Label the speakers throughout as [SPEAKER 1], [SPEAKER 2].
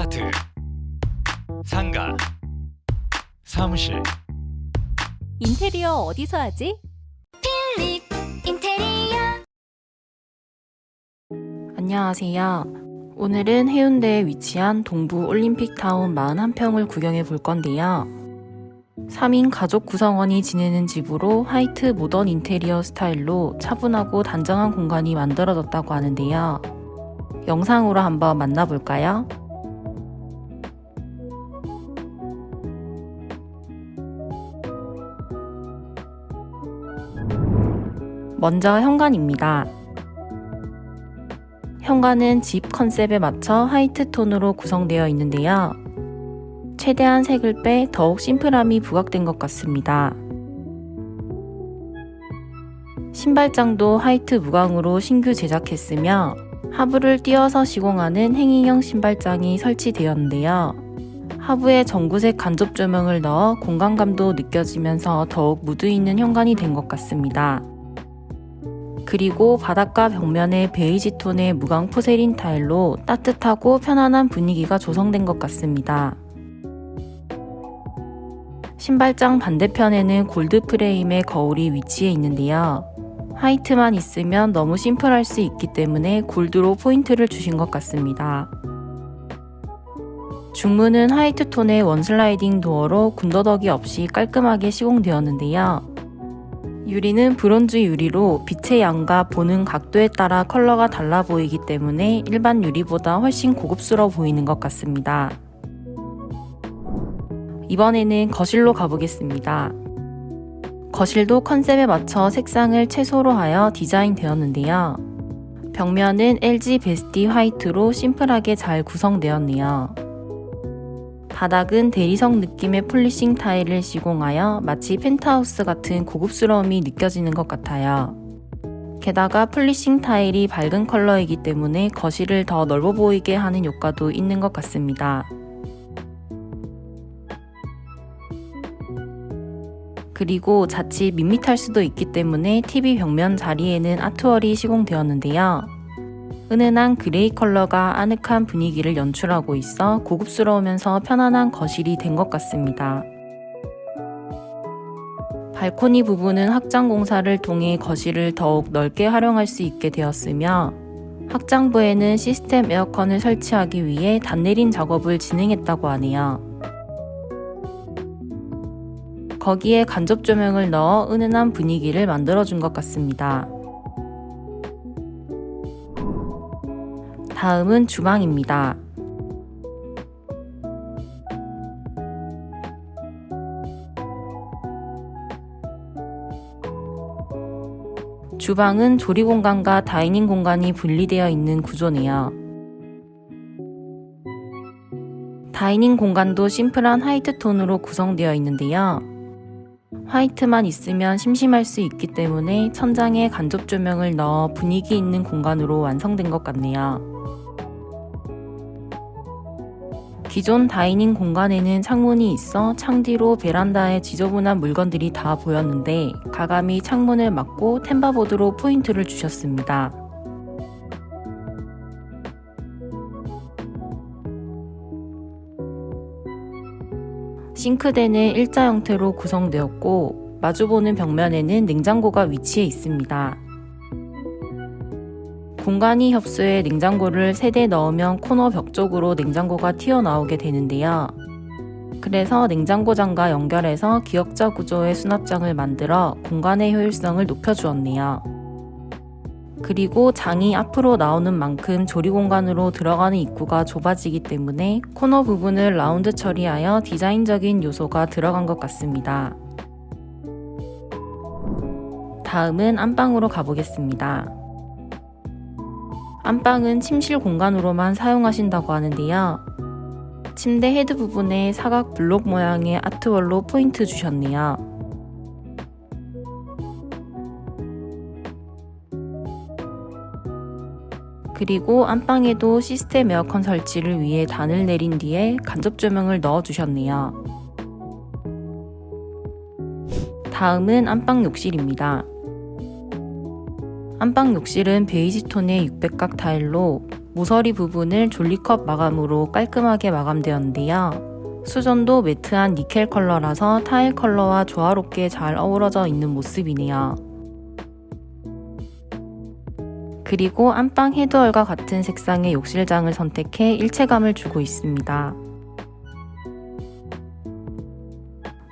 [SPEAKER 1] 아파트, 상가, 사무실,
[SPEAKER 2] 인테리어 어디서 하지?
[SPEAKER 3] 필립 인테리어
[SPEAKER 4] 안녕하세요. 오늘은 해운대에 위치한 동부 올림픽타운 41평을 구경해 볼 건데요. 3인 가족 구성원이 지내는 집으로 화이트 모던 인테리어 스타일로 차분하고 단정한 공간이 만들어졌다고 하는데요. 영상으로 한번 만나볼까요? 먼저 현관입니다. 현관은 집 컨셉에 맞춰 화이트 톤으로 구성되어 있는데요. 최대한 색을 빼 더욱 심플함이 부각된 것 같습니다. 신발장도 화이트 무광으로 신규 제작했으며 하부를 띄어서 시공하는 행인형 신발장이 설치되었는데요. 하부에 전구색 간접 조명을 넣어 공간감도 느껴지면서 더욱 무드 있는 현관이 된 것 같습니다. 그리고 바닥과 벽면에 베이지 톤의 무광 포세린 타일로 따뜻하고 편안한 분위기가 조성된 것 같습니다. 신발장 반대편에는 골드 프레임의 거울이 위치해 있는데요. 화이트만 있으면 너무 심플할 수 있기 때문에 골드로 포인트를 주신 것 같습니다. 중문은 화이트 톤의 원슬라이딩 도어로 군더더기 없이 깔끔하게 시공되었는데요. 유리는 브론즈 유리로 빛의 양과 보는 각도에 따라 컬러가 달라 보이기 때문에 일반 유리보다 훨씬 고급스러워 보이는 것 같습니다. 이번에는 거실로 가보겠습니다. 거실도 컨셉에 맞춰 색상을 채소로 하여 디자인 되었는데요. 벽면은 LG 베스티 화이트로 심플하게 잘 구성되었네요. 바닥은 대리석 느낌의 폴리싱 타일을 시공하여 마치 펜트하우스 같은 고급스러움이 느껴지는 것 같아요. 게다가 폴리싱 타일이 밝은 컬러이기 때문에 거실을 더 넓어 보이게 하는 효과도 있는 것 같습니다. 그리고 자칫 밋밋할 수도 있기 때문에 TV 벽면 자리에는 아트월이 시공되었는데요. 은은한 그레이 컬러가 아늑한 분위기를 연출하고 있어 고급스러우면서 편안한 거실이 된 것 같습니다. 발코니 부분은 확장 공사를 통해 거실을 더욱 넓게 활용할 수 있게 되었으며 확장부에는 시스템 에어컨을 설치하기 위해 단 내린 작업을 진행했다고 하네요. 거기에 간접 조명을 넣어 은은한 분위기를 만들어준 것 같습니다. 다음은 주방입니다. 주방은 조리 공간과 다이닝 공간이 분리되어 있는 구조네요. 다이닝 공간도 심플한 화이트 톤으로 구성되어 있는데요. 화이트만 있으면 심심할 수 있기 때문에 천장에 간접 조명을 넣어 분위기 있는 공간으로 완성된 것 같네요. 기존 다이닝 공간에는 창문이 있어 창 뒤로 베란다에 지저분한 물건들이 다 보였는데 가감히 창문을 막고 템바보드로 포인트를 주셨습니다. 싱크대는 일자 형태로 구성되었고 마주보는 벽면에는 냉장고가 위치해 있습니다. 공간이 협소해 냉장고를 세대 넣으면 코너 벽 쪽으로 냉장고가 튀어나오게 되는데요. 그래서 냉장고장과 연결해서 기역자 구조의 수납장을 만들어 공간의 효율성을 높여주었네요. 그리고 장이 앞으로 나오는 만큼 조리 공간으로 들어가는 입구가 좁아지기 때문에 코너 부분을 라운드 처리하여 디자인적인 요소가 들어간 것 같습니다. 다음은 안방으로 가보겠습니다. 안방은 침실 공간으로만 사용하신다고 하는데요. 침대 헤드 부분에 사각 블록 모양의 아트월로 포인트 주셨네요. 그리고 안방에도 시스템 에어컨 설치를 위해 단을 내린 뒤에 간접 조명을 넣어 주셨네요. 다음은 안방 욕실입니다. 안방 욕실은 베이지 톤의 600각 타일로 모서리 부분을 졸리컵 마감으로 깔끔하게 마감되었는데요. 수전도 매트한 니켈 컬러라서 타일 컬러와 조화롭게 잘 어우러져 있는 모습이네요. 그리고 안방 헤드월과 같은 색상의 욕실장을 선택해 일체감을 주고 있습니다.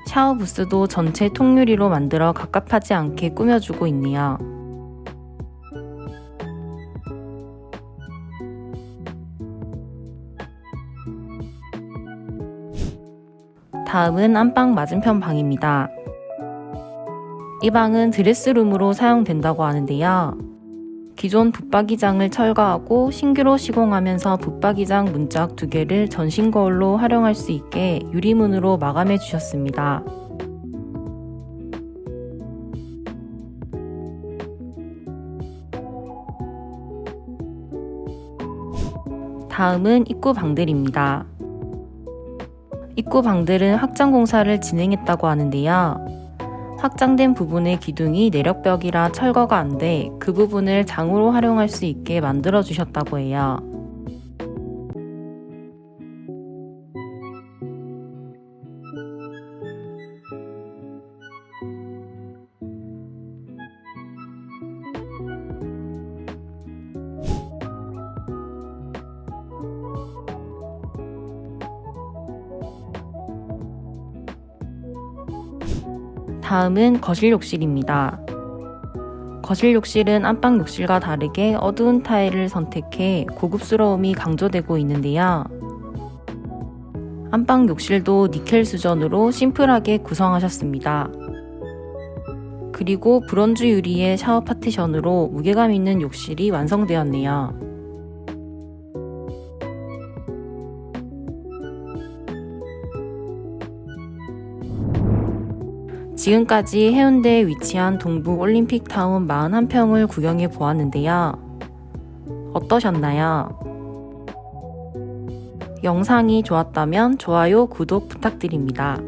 [SPEAKER 4] 샤워 부스도 전체 통유리로 만들어 갑갑하지 않게 꾸며주고 있네요. 다음은 안방 맞은편 방입니다. 이 방은 드레스룸으로 사용된다고 하는데요. 기존 붙박이장을 철거하고 신규로 시공하면서 붙박이장 문짝 두 개를 전신 거울로 활용할 수 있게 유리문으로 마감해 주셨습니다. 다음은 입구 방들입니다. 입구 방들은 확장 공사를 진행했다고 하는데요. 확장된 부분의 기둥이 내력벽이라 철거가 안 돼 그 부분을 장으로 활용할 수 있게 만들어 주셨다고 해요. 다음은 거실 욕실입니다. 거실 욕실은 안방 욕실과 다르게 어두운 타일을 선택해 고급스러움이 강조되고 있는데요. 안방 욕실도 니켈 수전으로 심플하게 구성하셨습니다. 그리고 브론즈 유리의 샤워 파티션으로 무게감 있는 욕실이 완성되었네요. 지금까지 해운대에 위치한 동부 올림픽타운 41평을 구경해 보았는데요. 어떠셨나요? 영상이 좋았다면 좋아요, 구독 부탁드립니다.